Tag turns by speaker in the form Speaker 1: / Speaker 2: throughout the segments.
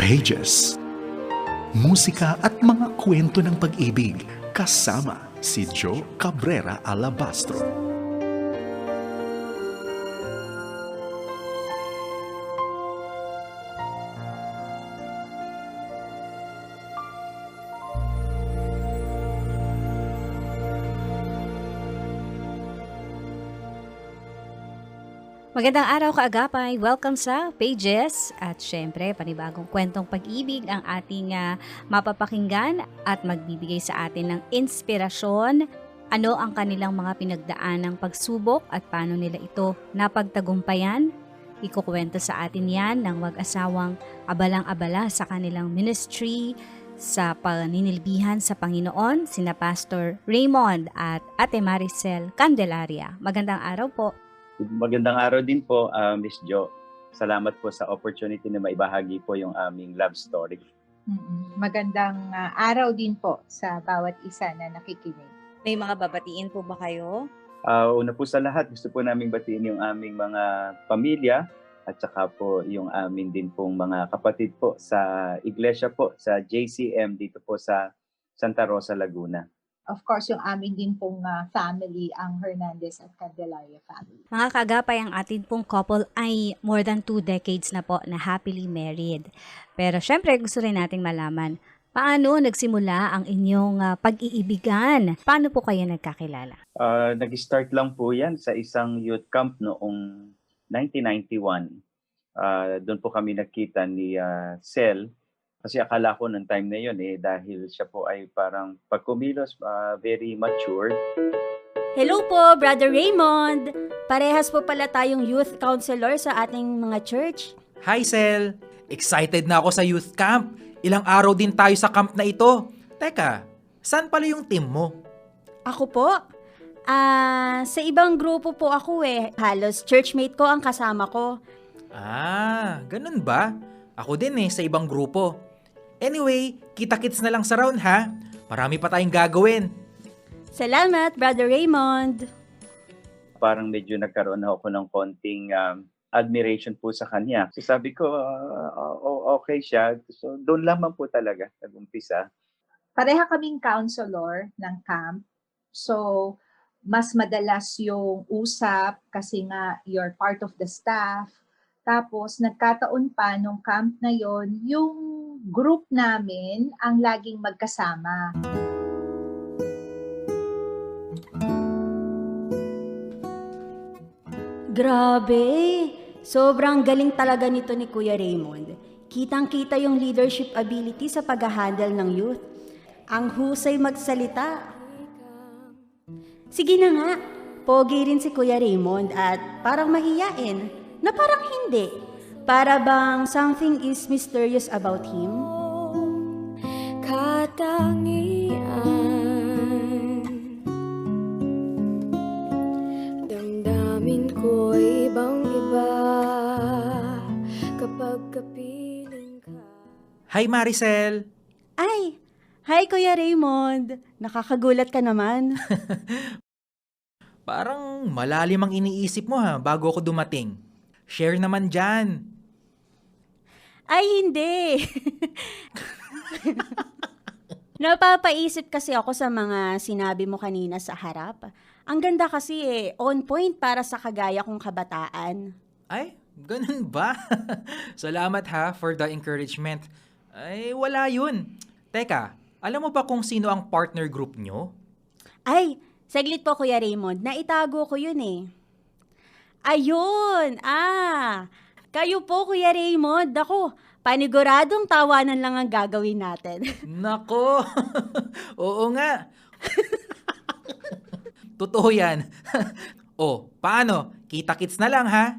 Speaker 1: Pages. Musika at mga kwento ng pag-ibig kasama si Joe Cabrera Alabastro.
Speaker 2: Magandang araw kaagapay. Welcome sa Pages. At syempre, panibagong kwentong pag-ibig ang ating ah, mapapakinggan at magbibigay sa atin ng inspirasyon. Ano ang kanilang mga pinagdaan ng pagsubok at paano nila ito napagtagumpayan? Ikukwento sa atin yan ng wag-asawang abalang-abala sa kanilang ministry, sa paninilbihan sa Panginoon, sina Pastor Raymond at Ate Maricel Candelaria. Magandang araw po.
Speaker 3: Magandang araw din po, ah, Miss Jo. Salamat po sa opportunity na maibahagi po yung aming love story.
Speaker 4: Mm-mm. Magandang ah, araw din po sa bawat isa na nakikinig.
Speaker 2: May mga babatiin po ba kayo?
Speaker 3: Ah, una po sa lahat, gusto po namin batiin yung aming mga pamilya at saka po yung amin din pong mga kapatid po sa iglesia po, sa JCM dito po sa Santa Rosa, Laguna.
Speaker 4: Of course, yung amin din pong ah, family, ang Hernandez at Candelaria family.
Speaker 2: Mga kagapay, ang atin pong couple ay more than two decades na po na happily married. Pero syempre, gusto rin nating malaman, paano nagsimula ang inyong ah, pag-iibigan? Paano po kayo nagkakilala?
Speaker 3: Ah, nag-start lang po yan sa isang youth camp noong 1991. Ah, doon po kami nakita ni ah, Sel kasi akala ko nung time na yun eh dahil siya po ay parang pagkumilos ah, very mature.
Speaker 5: Hello po, Brother Raymond! Parehas po pala tayong youth counselor sa ating mga church.
Speaker 6: Hi, Sel! Excited na ako sa youth camp. Ilang araw din tayo sa camp na ito. Teka, saan pala yung team mo?
Speaker 5: Ako po? Ah, sa ibang grupo po ako eh. Halos churchmate ko ang kasama ko.
Speaker 6: Ah, ganun ba? Ako din eh, sa ibang grupo. Anyway, kita-kits na lang sa round ha. Marami pa tayong gagawin.
Speaker 5: Salamat, Brother Raymond!
Speaker 3: Parang medyo nagkaroon ako ng konting um, admiration po sa kanya. So sabi ko, o- okay siya. So doon lamang po talaga nag-umpisa.
Speaker 4: Pareha kaming counselor ng camp. So, mas madalas yung usap kasi nga you're part of the staff. Tapos, nagkataon pa nung camp na yon yung group namin ang laging magkasama.
Speaker 5: Grabe! Sobrang galing talaga nito ni Kuya Raymond. Kitang-kita yung leadership ability sa pag-handle ng youth. Ang husay magsalita. Sige na nga, pogi rin si Kuya Raymond at parang mahiyain na parang hindi. Para bang something is mysterious about him?
Speaker 7: katangian Damdamin ko ibang iba Kapag kapiling ka
Speaker 6: Hi, Maricel!
Speaker 5: Ay, hi Kuya Raymond. Nakakagulat ka naman.
Speaker 6: Parang malalim ang iniisip mo ha bago ako dumating. Share naman dyan.
Speaker 5: Ay, hindi. Napapaisip kasi ako sa mga sinabi mo kanina sa harap. Ang ganda kasi eh, on point para sa kagaya kong kabataan.
Speaker 6: Ay, ganun ba? Salamat ha for the encouragement. Ay, wala yun. Teka, alam mo ba kung sino ang partner group nyo?
Speaker 5: Ay, saglit po Kuya Raymond, naitago ko yun eh. Ayun! Ah! Kayo po Kuya Raymond, ako, paniguradong tawanan lang ang gagawin natin.
Speaker 6: Nako! Oo nga. Totoo yan. oh, paano? Kita-kits na lang ha?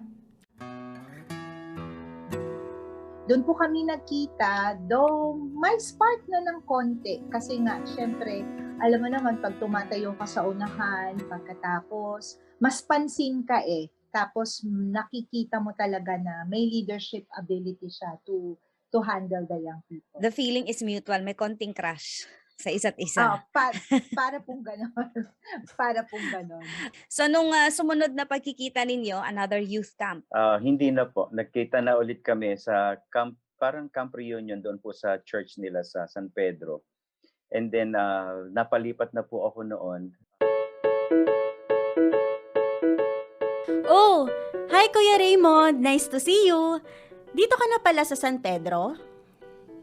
Speaker 4: Doon po kami nagkita, though may spark na ng konti. Kasi nga, syempre, alam mo naman, pag tumatayo ka sa unahan, pagkatapos, mas pansin ka eh. Tapos nakikita mo talaga na may leadership ability siya to to handle the young people.
Speaker 2: The feeling is mutual. May konting crush sa isa't isa.
Speaker 4: pa- para pong ganon. para pong ganon.
Speaker 2: So, nung ah, sumunod na pagkikita ninyo, another youth camp.
Speaker 3: Ah, hindi na po. Nagkita na ulit kami sa camp parang camp reunion doon po sa church nila sa San Pedro. And then ah, napalipat na po ako noon.
Speaker 5: Oh, hi Kuya Raymond. Nice to see you. Dito ka na pala sa San Pedro?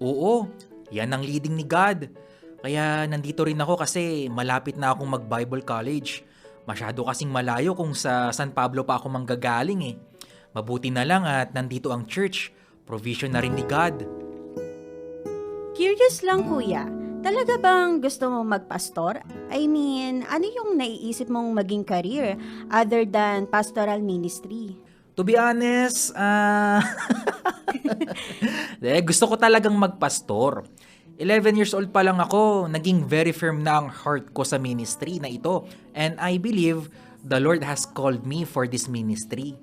Speaker 6: Oo, yan ang leading ni God. Kaya nandito rin ako kasi malapit na akong mag-Bible college. Masyado kasing malayo kung sa San Pablo pa ako manggagaling eh. Mabuti na lang at nandito ang church. Provision na rin ni God.
Speaker 5: Curious lang kuya, talaga bang gusto mo magpastor? I mean, ano yung naiisip mong maging career other than pastoral ministry?
Speaker 6: To be honest, eh, gusto ko talagang magpastor. 11 years old pa lang ako, naging very firm na ang heart ko sa ministry na ito. And I believe the Lord has called me for this ministry.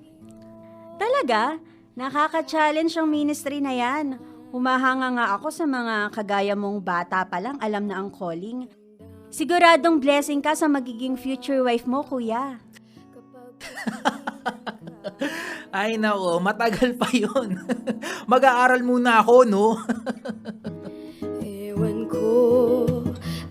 Speaker 5: Talaga? Nakaka-challenge ang ministry na yan. Humahanga nga ako sa mga kagaya mong bata pa lang alam na ang calling. Siguradong blessing ka sa magiging future wife mo, kuya.
Speaker 6: Ay nako, matagal pa yun. Mag-aaral muna ako, no?
Speaker 7: Ewan ko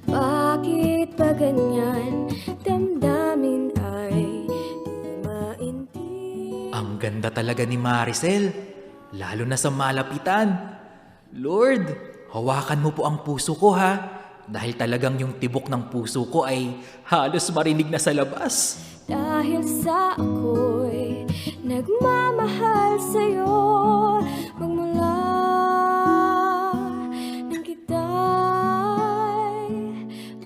Speaker 7: Bakit ba ganyan Damdamin ay Di maintindihan
Speaker 6: Ang ganda talaga ni Maricel. Lalo na sa malapitan. Lord, hawakan mo po ang puso ko ha. Dahil talagang yung tibok ng puso ko ay halos marinig na sa labas.
Speaker 7: Dahil sa ako'y Nagmamahal sa'yo Magmula Nang kita'y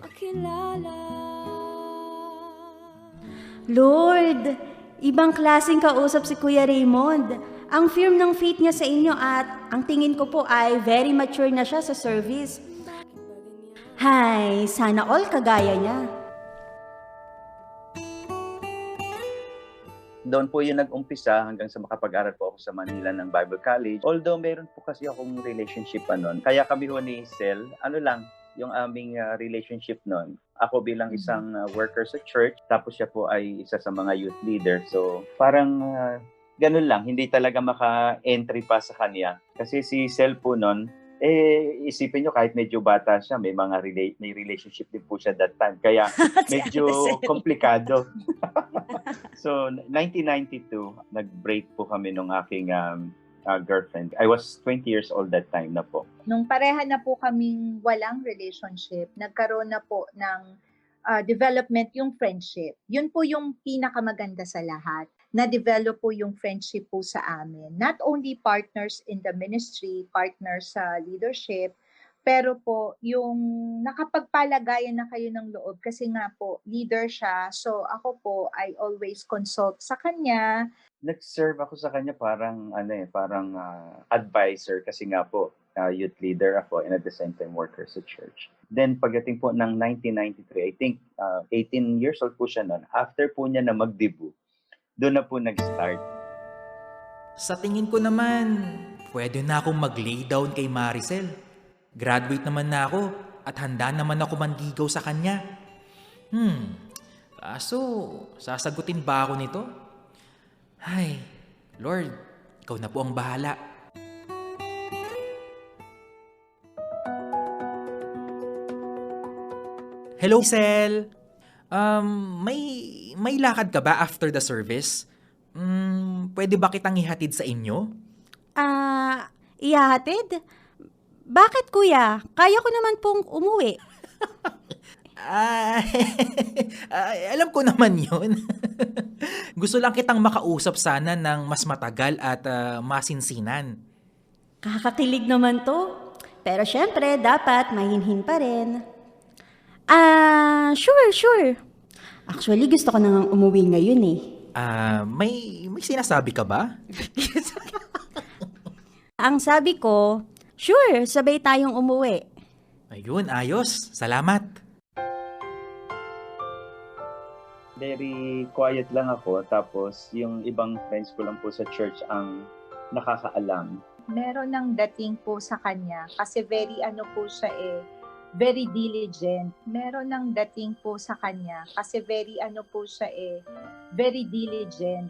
Speaker 7: Makilala
Speaker 5: Lord, ibang klaseng kausap si Kuya Raymond. Ang firm ng faith niya sa inyo at ang tingin ko po ay very mature na siya sa service. Hay, sana all kagaya niya.
Speaker 3: Doon po yung nag-umpisa hanggang sa makapag-aral po ako sa Manila ng Bible College. Although meron po kasi akong relationship pa noon. Kaya kami ho ni Sel, ano lang, yung aming ah, relationship noon. Ako bilang isang ah, worker sa church, tapos siya po ay isa sa mga youth leader. So parang ah, ganun lang, hindi talaga maka-entry pa sa kanya. Kasi si Sel po noon, eh isipin nyo kahit medyo bata siya, may mga rela- may relationship din po siya that time. Kaya medyo komplikado. so, 1992, nag-break po kami nung aking um, uh, girlfriend. I was 20 years old that time na po.
Speaker 4: Nung pareha na po kaming walang relationship, nagkaroon na po ng ah, development yung friendship. Yun po yung pinakamaganda sa lahat. Na-develop po yung friendship po sa amin. Not only partners in the ministry, partners sa leadership, pero po yung nakapagpalagayan na kayo ng loob kasi nga po leader siya. So ako po I always consult sa kanya.
Speaker 3: Nag-serve ako sa kanya parang ano eh, parang uh, advisor kasi nga po uh, youth leader ako and at the same time worker sa church. Then pagdating po ng 1993, I think uh, 18 years old po siya noon. After po niya na mag-debut, doon na po nag-start.
Speaker 6: Sa tingin ko naman, pwede na akong mag-lay down kay Maricel. Graduate naman na ako at handa naman ako manligaw sa kanya. Hmm, kaso sasagutin ba ako nito? Ay, Lord, ikaw na po ang bahala. Hello, Sel. Um, may may lakad ka ba after the service? Mm, pwede ba kitang ihatid sa inyo?
Speaker 5: Ah, ihahatid? Bakit kuya? Kaya ko naman pong umuwi.
Speaker 6: Ah, ay, alam ko naman yun. Gusto lang kitang makausap sana ng mas matagal at ah, masinsinan.
Speaker 5: Kakakilig naman to. Pero syempre, dapat mahinhin pa rin. Ah, sure, sure. Actually, gusto ko nang umuwi ngayon eh.
Speaker 6: Ah, may may sinasabi ka ba?
Speaker 5: Ang sabi ko, sure, sabay tayong umuwi.
Speaker 6: Ayun, ayos. Salamat.
Speaker 3: Very quiet lang ako tapos yung ibang friends ko lang po sa church ang nakakaalam.
Speaker 4: meron ng dating po sa kanya kasi very ano po siya eh, very diligent. Meron ng dating po sa kanya kasi very ano po siya eh, very diligent.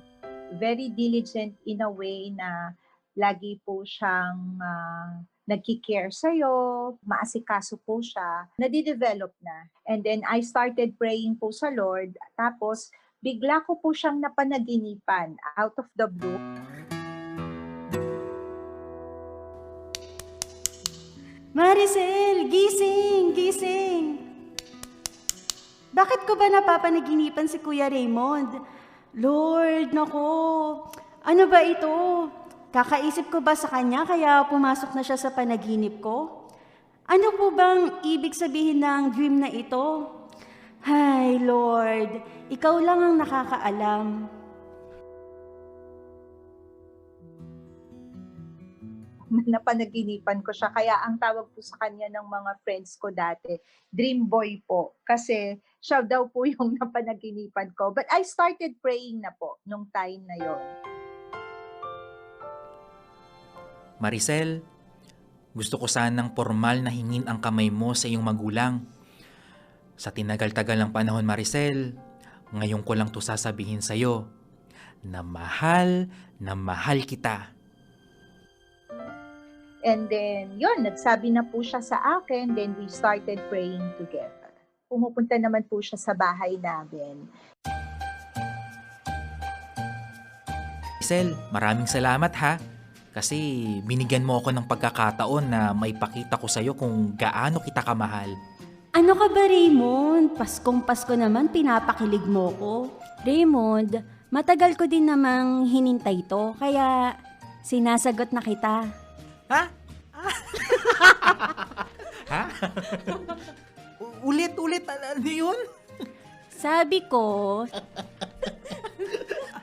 Speaker 4: Very diligent in a way na lagi po siyang uh, nagki-care sa'yo, maasikaso po siya, nadidevelop na. And then I started praying po sa Lord, tapos bigla ko po siyang napanaginipan out of the blue.
Speaker 5: Maricel, gising. Bakit ko ba napapanaginipan si Kuya Raymond? Lord, nako, ano ba ito? Kakaisip ko ba sa kanya kaya pumasok na siya sa panaginip ko? Ano po bang ibig sabihin ng dream na ito? Hay, Lord, ikaw lang ang nakakaalam.
Speaker 4: napanaginipan ko siya. Kaya ang tawag po sa kanya ng mga friends ko dati, Dream Boy po. Kasi siya daw po yung napanaginipan ko. But I started praying na po nung time na yon.
Speaker 6: Maricel, gusto ko sanang formal na hingin ang kamay mo sa iyong magulang. Sa tinagal-tagal ng panahon, Maricel, ngayon ko lang to sasabihin sa'yo na mahal na mahal kita.
Speaker 4: And then, yun, nagsabi na po siya sa akin. Then we started praying together. Pumupunta naman po siya sa bahay namin.
Speaker 6: Maricel, maraming salamat ha. Kasi binigyan mo ako ng pagkakataon na maipakita ko sa'yo kung gaano kita kamahal.
Speaker 5: Ano ka ba, Raymond? Paskong Pasko naman, pinapakilig mo ko. Raymond, matagal ko din namang hinintay to, kaya sinasagot na kita.
Speaker 6: Ha? Ha? U- ulit, ulit, ano yun?
Speaker 5: Sabi ko,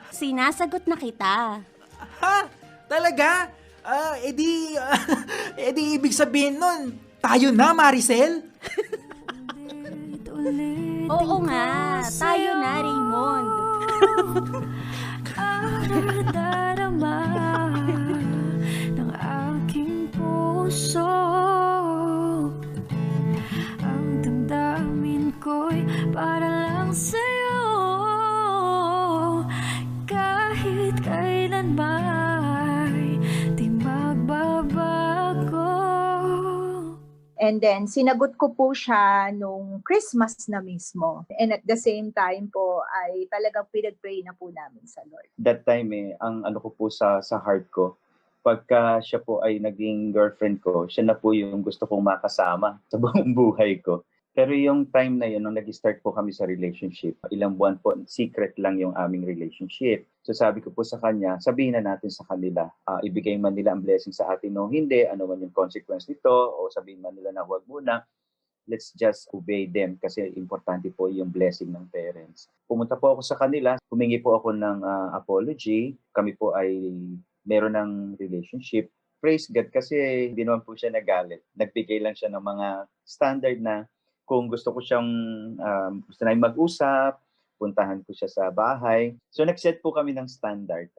Speaker 5: sinasagot na kita.
Speaker 6: Ha? Talaga? Ah, edi, ah, edi ibig sabihin nun, tayo na, Maricel?
Speaker 5: Oo nga, tayo na, Raymond.
Speaker 4: And then, sinagot ko po siya nung Christmas na mismo. And at the same time po, ay talagang pinag-pray na po namin sa Lord.
Speaker 3: That time eh, ang ano ko po sa, sa heart ko, pagka siya po ay naging girlfriend ko, siya na po yung gusto kong makasama sa buong buhay ko. Pero yung time na yun, nung nag-start po kami sa relationship, ilang buwan po, secret lang yung aming relationship. So sabi ko po sa kanya, sabihin na natin sa kanila, ah, ibigay man nila ang blessing sa atin o hindi, ano man yung consequence nito, o sabihin man nila na huwag muna, let's just obey them kasi importante po yung blessing ng parents. Pumunta po ako sa kanila, humingi po ako ng ah, apology, kami po ay meron ng relationship. Praise God kasi hindi naman po siya nagalit. Nagbigay lang siya ng mga standard na kung gusto ko siyang um, gusto na mag-usap, puntahan ko siya sa bahay. So nag-set po kami ng standard.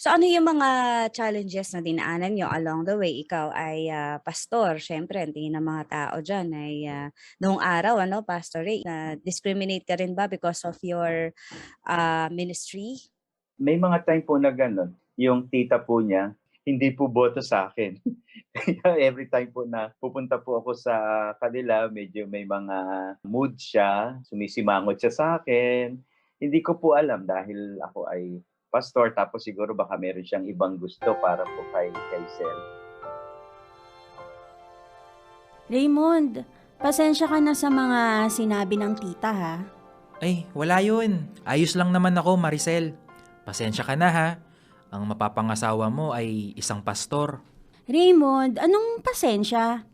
Speaker 2: So ano yung mga challenges na dinaanan nyo along the way? Ikaw ay ah, pastor, syempre, ang tingin ng mga tao dyan ay ah, noong araw, ano, Pastor Ray, na discriminate ka rin ba because of your ah, ministry?
Speaker 3: May mga time po na gano'n, yung tita po niya, hindi po boto sa akin. Kaya every time po na pupunta po ako sa kanila, medyo may mga mood siya, sumisimangot siya sa akin. Hindi ko po alam dahil ako ay pastor tapos siguro baka meron siyang ibang gusto para po kay, kay Sel.
Speaker 5: Raymond, pasensya ka na sa mga sinabi ng tita ha.
Speaker 6: Ay, wala yun. Ayos lang naman ako, Maricel. Pasensya ka na ha. Ang mapapangasawa mo ay isang pastor.
Speaker 5: Raymond, anong pasensya?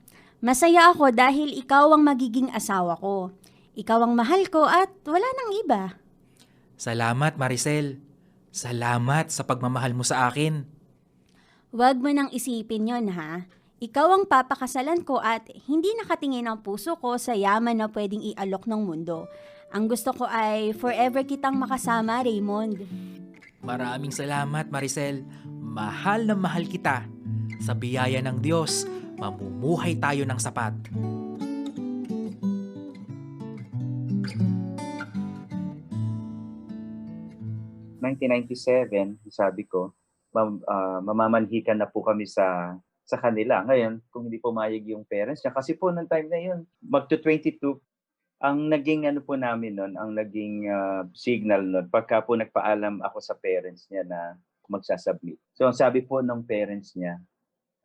Speaker 5: Masaya ako dahil ikaw ang magiging asawa ko. Ikaw ang mahal ko at wala nang iba.
Speaker 6: Salamat, Maricel. Salamat sa pagmamahal mo sa akin.
Speaker 5: Huwag mo nang isipin yon ha. Ikaw ang papakasalan ko at hindi nakatingin ang puso ko sa yaman na pwedeng ialok ng mundo. Ang gusto ko ay forever kitang makasama, Raymond.
Speaker 6: Maraming salamat, Maricel. Mahal na mahal kita. Sa biyaya ng Diyos, mamumuhay tayo ng sapat.
Speaker 3: Mm. 1997, sabi ko, mam- ah, mamamanhikan na po kami sa sa kanila. Ngayon, kung hindi pumayag yung parents niya, kasi po ng time na yun, magto 22, ang naging ano po namin nun, ang naging ah, signal nun, pagka po nagpaalam ako sa parents niya na magsasubmit. So ang sabi po ng parents niya,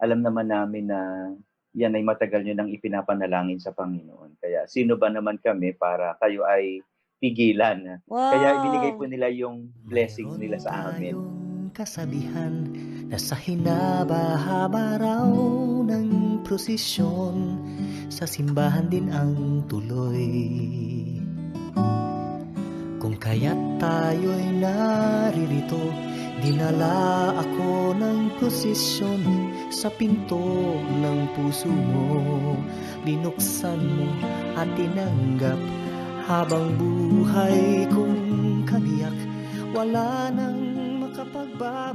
Speaker 3: alam naman namin na yan ay matagal nyo nang ipinapanalangin sa Panginoon. Kaya sino ba naman kami para kayo ay pigilan?
Speaker 2: Wow.
Speaker 3: Kaya ibinigay po nila yung blessings nila sa amin.
Speaker 8: kasabihan na sa hinabahaba raw ng prosesyon sa simbahan din ang tuloy. Kung kaya't tayo'y naririto, dinala ako ng prosesyon sa pinto ng puso mo. Binuksan mo at tinanggap habang buhay kong kabiyak, wala nang.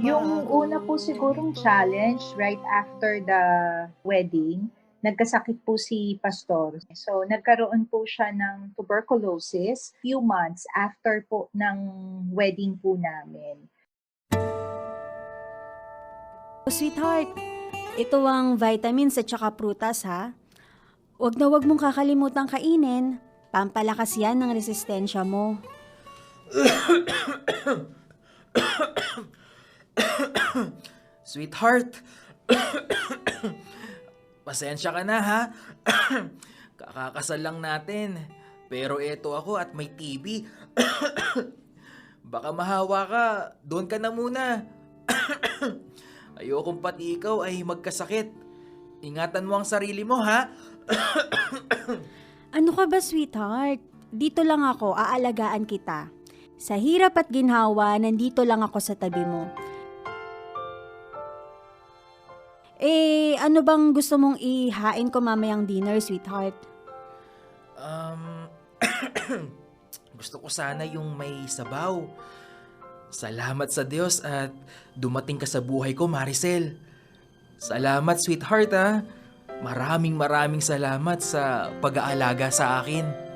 Speaker 4: Yung una po sigurong challenge right after the wedding, nagkasakit po si pastor. So, nagkaroon po siya ng tuberculosis few months after po ng wedding po namin.
Speaker 5: Sweetheart, ito ang vitamins at saka prutas ha. Huwag na huwag mong kakalimutan kainin. Pampalakas yan ng resistensya mo.
Speaker 6: Sweetheart, pasensya ka na ha. Kakakasal lang natin. Pero eto ako at may TV. Baka mahawa ka, doon ka na muna. Ayokong pati ikaw ay magkasakit. Ingatan mo ang sarili mo ha.
Speaker 5: Ano ka ba, sweetheart? Dito lang ako, aalagaan kita. Sa hirap at ginhawa, nandito lang ako sa tabi mo. Eh, ano bang gusto mong ihain ko mamayang dinner, sweetheart?
Speaker 6: Um, gusto ko sana yung may sabaw. Salamat sa Diyos at dumating ka sa buhay ko, Maricel. Salamat, sweetheart, ha. Maraming maraming salamat sa pag-aalaga sa akin.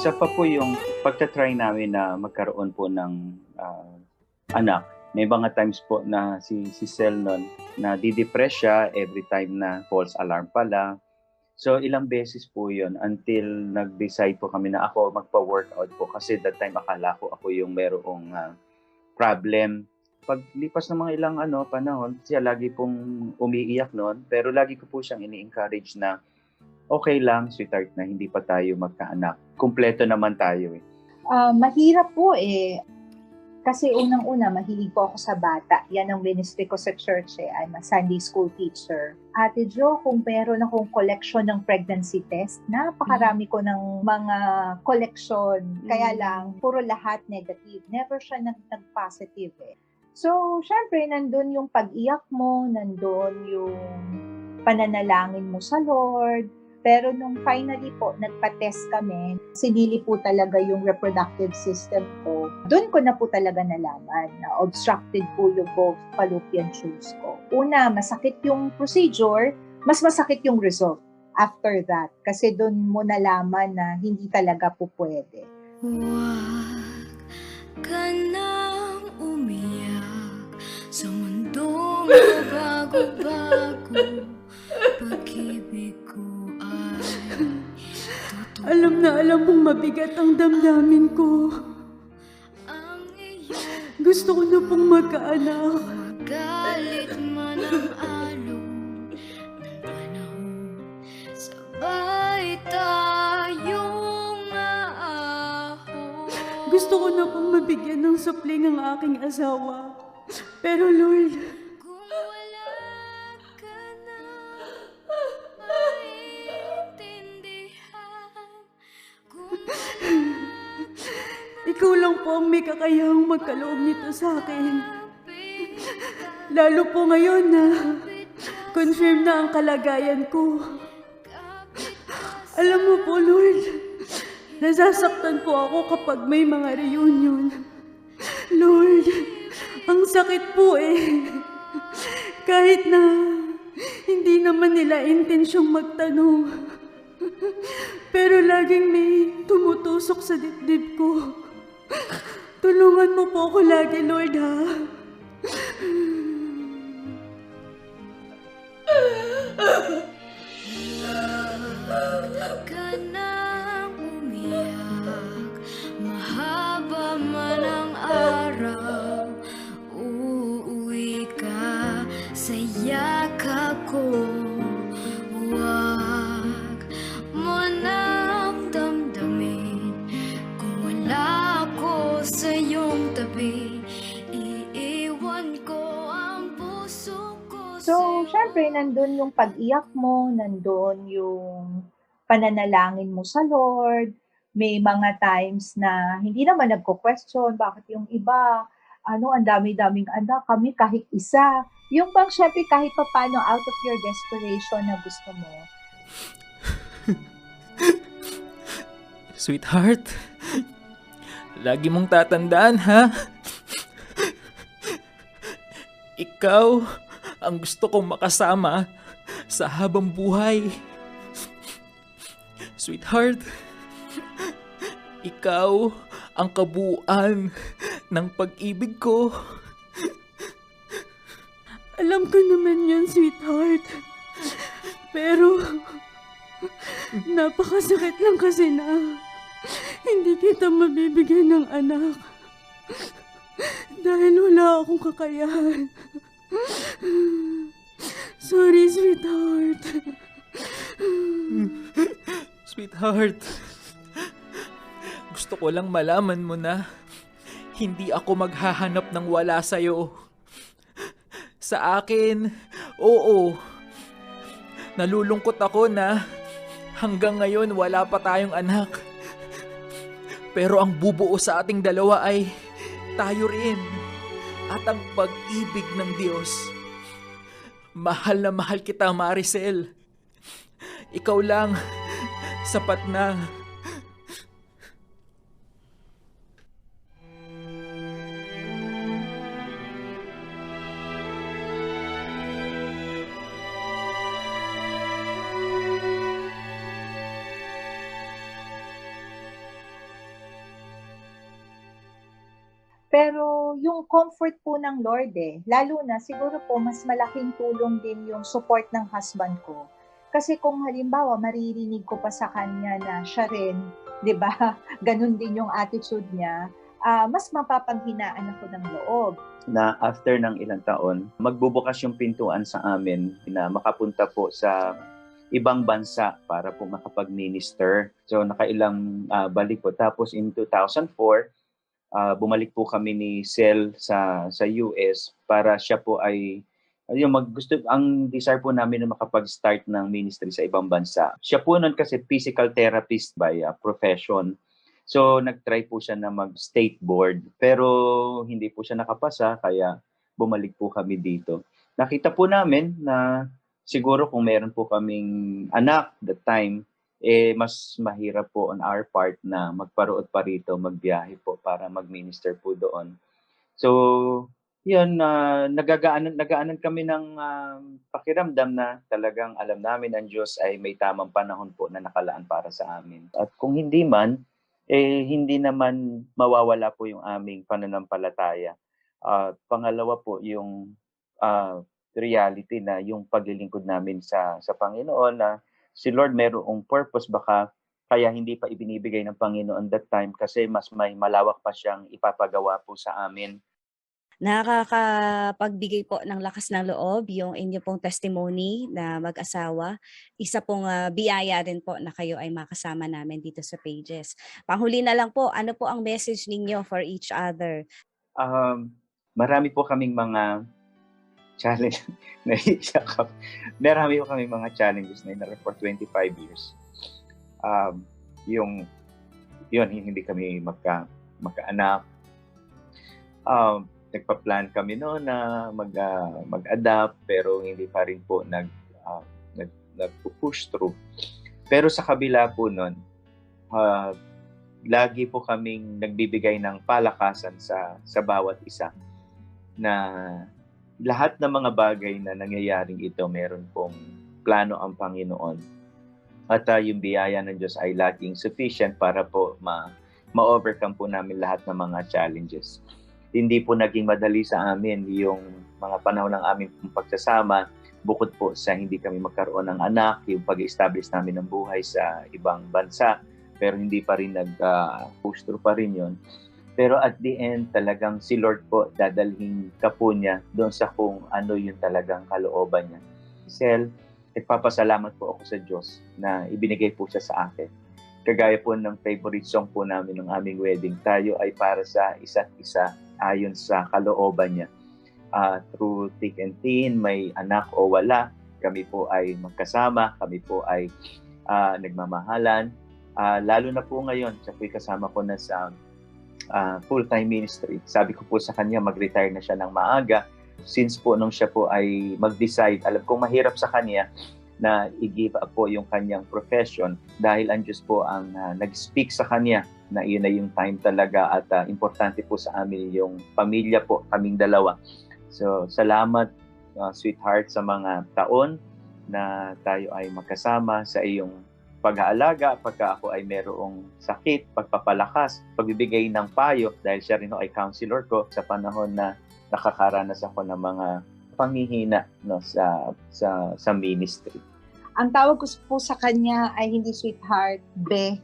Speaker 3: Isa pa po yung pagtatry namin na magkaroon po ng ah, anak. May mga times po na si, si Sel nun, na didepress siya every time na false alarm pala. So ilang beses po yun until nag-decide po kami na ako magpa-workout po kasi that time akala ko ako yung merong ah, problem. Paglipas ng mga ilang ano panahon, siya lagi pong umiiyak noon pero lagi ko po siyang ini-encourage na okay lang, sweetheart, na hindi pa tayo magkaanak. Kumpleto naman tayo eh.
Speaker 4: Ah, mahirap po eh. Kasi unang-una, mahilig po ako sa bata. Yan ang ministry ko sa church eh. I'm a Sunday school teacher. Ate Jo, kung meron akong collection ng pregnancy test, napakarami ko ng mga collection. Kaya lang, puro lahat negative. Never siya nag- nag-positive eh. So, syempre, nandun yung pag-iyak mo, nandun yung pananalangin mo sa Lord, pero nung finally po, nagpa-test kami, sinili po talaga yung reproductive system ko. Doon ko na po talaga nalaman na obstructed po yung both fallopian tubes ko. Una, masakit yung procedure, mas masakit yung result after that. Kasi doon mo nalaman na hindi talaga po pwede.
Speaker 7: Huwag ka nang umiyak sa mundong bago-bago. Pag-ibig
Speaker 5: Alam na alam mong mabigat ang damdamin ko. Gusto ko na pong magkaanak.
Speaker 7: magalit man ang alon ng panahon. Sabay tayong aahon.
Speaker 5: Gusto ko na pong mabigyan ng supling ang aking asawa. Pero Lord, ikaw lang po ang may kakayahang magkaloob nito sa akin. Lalo po ngayon na confirm na ang kalagayan ko. Alam mo po, Lord, nasasaktan po ako kapag may mga reunion. Lord, ang sakit po eh. Kahit na hindi naman nila intensyong magtanong. Pero laging may tumutusok sa dibdib ko. Tulungan mo po ako lagi, Lord, ha?
Speaker 7: Huwag ka nang iyong tabi Iiwan ko ang puso ko
Speaker 4: So, syempre, nandun yung pag-iyak mo, nandun yung pananalangin mo sa Lord. May mga times na hindi naman nagko-question, bakit yung iba, ano, ang dami-daming anak, kami kahit isa. Yung bang syempre kahit pa paano out of your desperation na gusto mo.
Speaker 6: Sweetheart, lagi mong tatandaan, ha? Ikaw ang gusto kong makasama sa habang buhay. Sweetheart, ikaw ang kabuuan ng pag-ibig ko.
Speaker 5: Alam ko naman yun, sweetheart. Pero, napakasakit lang kasi na hindi kita mabibigyan ng anak. Dahil wala akong kakayahan. Sorry, sweetheart.
Speaker 6: Sweetheart, gusto ko lang malaman mo na hindi ako maghahanap ng wala sa'yo. Sa akin, oo. Nalulungkot ako na hanggang ngayon wala pa tayong anak. Pero ang bubuo sa ating dalawa ay tayo rin at ang pag-ibig ng Diyos. Mahal na mahal kita, Maricel. Ikaw lang, sapat na.
Speaker 4: Pero yung comfort po ng Lord eh, lalo na siguro po mas malaking tulong din yung support ng husband ko. Kasi kung halimbawa maririnig ko pa sa kanya na siya rin, 'di ba? Ganun din yung attitude niya, ah, mas mapapanghinaan ako ng loob.
Speaker 3: na after ng ilang taon, magbubukas yung pintuan sa amin na makapunta po sa ibang bansa para po makapag-minister. So nakailang ah, balik po. Tapos in 2004, ah, bumalik po kami ni Sel sa sa US para siya po ay yung mag gusto ang desire po namin na makapag-start ng ministry sa ibang bansa. Siya po noon kasi physical therapist by ah, profession. So nag-try po siya na mag-state board pero hindi po siya nakapasa kaya bumalik po kami dito. Nakita po namin na siguro kung meron po kaming anak that time eh mas mahirap po on our part na magparoot pa rito, magbiyahe po para mag-minister po doon. So, yun, na nagagaanan, nagaanan kami ng um, pakiramdam na talagang alam namin ang Diyos ay may tamang panahon po na nakalaan para sa amin. At kung hindi man, eh hindi naman mawawala po yung aming pananampalataya. At pangalawa po yung ah, reality na yung paglilingkod namin sa sa Panginoon na si Lord mayroong purpose baka kaya hindi pa ibinibigay ng Panginoon that time kasi mas may malawak pa siyang ipapagawa po sa amin.
Speaker 2: Nakakapagbigay po ng lakas ng loob yung inyo pong testimony na mag-asawa. Isa pong ah, biyaya din po na kayo ay makasama namin dito sa pages. Panghuli na lang po, ano po ang message ninyo for each other?
Speaker 3: Um, marami po kaming mga challenge na ako. Marami po kaming mga challenges na inarap for 25 years. Um, yung yun, hindi kami magka, magkaanak. Um, nagpa-plan kami noon na mag, ah, mag-adapt pero hindi pa rin po nag, uh, nag, nag-push through. Pero sa kabila po noon, ah, lagi po kaming nagbibigay ng palakasan sa sa bawat isa na lahat ng mga bagay na nangyayaring ito meron pong plano ang Panginoon at ah, yung biyaya ng Diyos ay laging sufficient para po ma ma-overcome po namin lahat ng mga challenges. Hindi po naging madali sa amin yung mga panahon ng aming pagsasama bukod po sa hindi kami magkaroon ng anak, yung pag-establish namin ng buhay sa ibang bansa, pero hindi pa rin nag-push through pa rin yon. Pero at the end, talagang si Lord po dadalhin ka po niya doon sa kung ano yung talagang kalooban niya. Sel, nagpapasalamat po ako sa Diyos na ibinigay po siya sa akin. Kagaya po ng favorite song po namin ng aming wedding, tayo ay para sa isa't isa ayon sa kalooban niya uh, through thick and thin, may anak o wala, kami po ay magkasama, kami po ay uh, nagmamahalan. Uh, lalo na po ngayon, siya po kasama ko na sa uh, full-time ministry. Sabi ko po sa kanya, mag-retire na siya ng maaga. Since po nung siya po ay mag-decide, alam kong mahirap sa kanya na i-give up po yung kanyang profession dahil ang Diyos po ang uh, nag-speak sa kanya na iyon na yung time talaga at uh, importante po sa amin yung pamilya po, kaming dalawa. So, salamat uh, sweetheart sa mga taon na tayo ay magkasama sa iyong pag-aalaga pagka ako ay merong sakit, pagpapalakas, pagbibigay ng payo dahil siya rin ay counselor ko sa panahon na nakakaranas ako ng mga panghihina no sa sa sa ministry.
Speaker 4: Ang tawag ko po sa kanya ay hindi sweetheart, be,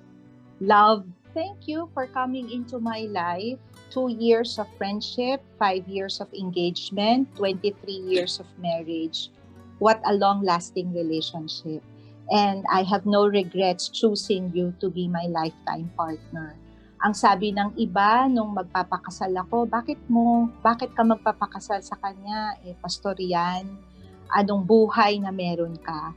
Speaker 4: love. Thank you for coming into my life. Two years of friendship, five years of engagement, 23 years of marriage. What a long-lasting relationship. And I have no regrets choosing you to be my lifetime partner. Ang sabi ng iba nung magpapakasal ako, bakit mo, bakit ka magpapakasal sa kanya? Eh, pastor yan. Anong buhay na meron ka?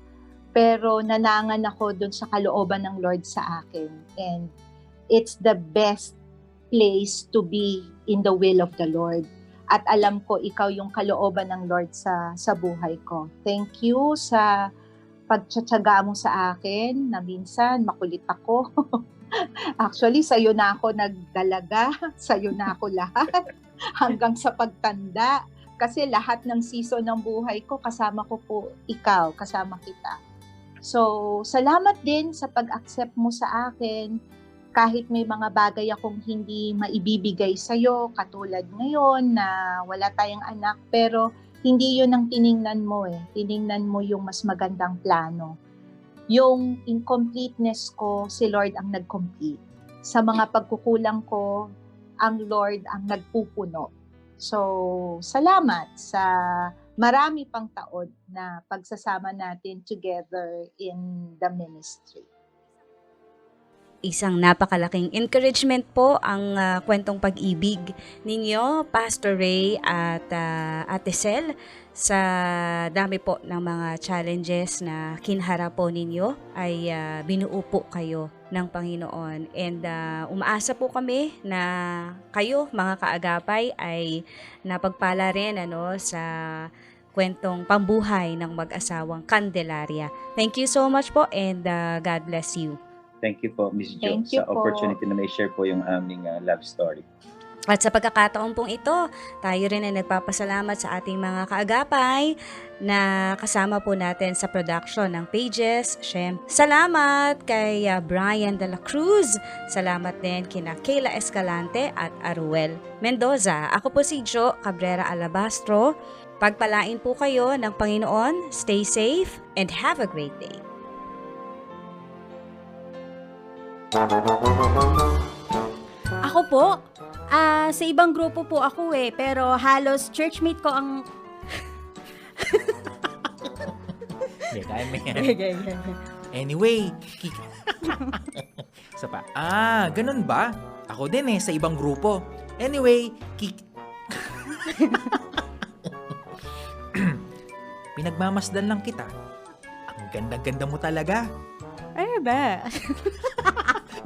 Speaker 4: Pero nanangan ako dun sa kalooban ng Lord sa akin. And it's the best place to be in the will of the Lord. At alam ko, ikaw yung kalooban ng Lord sa, sa buhay ko. Thank you sa pagtsatsaga mo sa akin na minsan makulit ako. Actually, sa'yo na ako nagdalaga, sa'yo na ako lahat, hanggang sa pagtanda. Kasi lahat ng season ng buhay ko, kasama ko po ikaw, kasama kita. So, salamat din sa pag-accept mo sa akin. Kahit may mga bagay akong hindi maibibigay sa'yo, katulad ngayon na wala tayong anak, pero hindi yun ang tiningnan mo eh. Tiningnan mo yung mas magandang plano. Yung incompleteness ko, si Lord ang nag-complete. Sa mga pagkukulang ko, ang Lord ang nagpupuno. So, salamat sa marami pang taon na pagsasama natin together in the ministry.
Speaker 2: Isang napakalaking encouragement po ang ah, kwentong pag-ibig ninyo, Pastor Ray at ah, Ate Sel, sa dami po ng mga challenges na kinharap po ninyo ay ah, binuo po kayo ng Panginoon. And ah, umaasa po kami na kayo, mga kaagapay, ay napagpala rin ano, sa kwentong pambuhay ng mag-asawang Candelaria. Thank you so much po and ah, God bless you.
Speaker 3: Thank you po, Miss Jo, sa
Speaker 4: po.
Speaker 3: opportunity na may share po yung aming uh, love story.
Speaker 2: At sa pagkakataon pong ito, tayo rin ay nagpapasalamat sa ating mga kaagapay na kasama po natin sa production ng pages. Siyem, salamat kay uh, Brian de la Cruz. Salamat din kina Kayla Escalante at Aruel Mendoza. Ako po si Jo Cabrera Alabastro. Pagpalain po kayo ng Panginoon. Stay safe and have a great day.
Speaker 5: Ako po, ah sa ibang grupo po ako eh, pero halos churchmate ko ang...
Speaker 6: Hindi, kaya mo yan. Anyway, kik... Isa pa. Ah, ganun ba? Ako din eh, sa ibang grupo. Anyway, kik... Pinagmamasdan lang kita. Ang ganda-ganda mo talaga.
Speaker 5: Ano ba?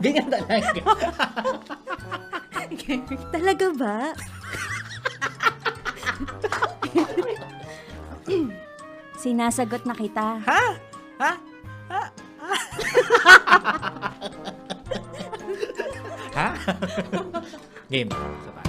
Speaker 6: Ganyan talaga.
Speaker 5: Talaga ba? Sinasagot na kita.
Speaker 6: ha? Ha? Ha? Ha? Game. Pa.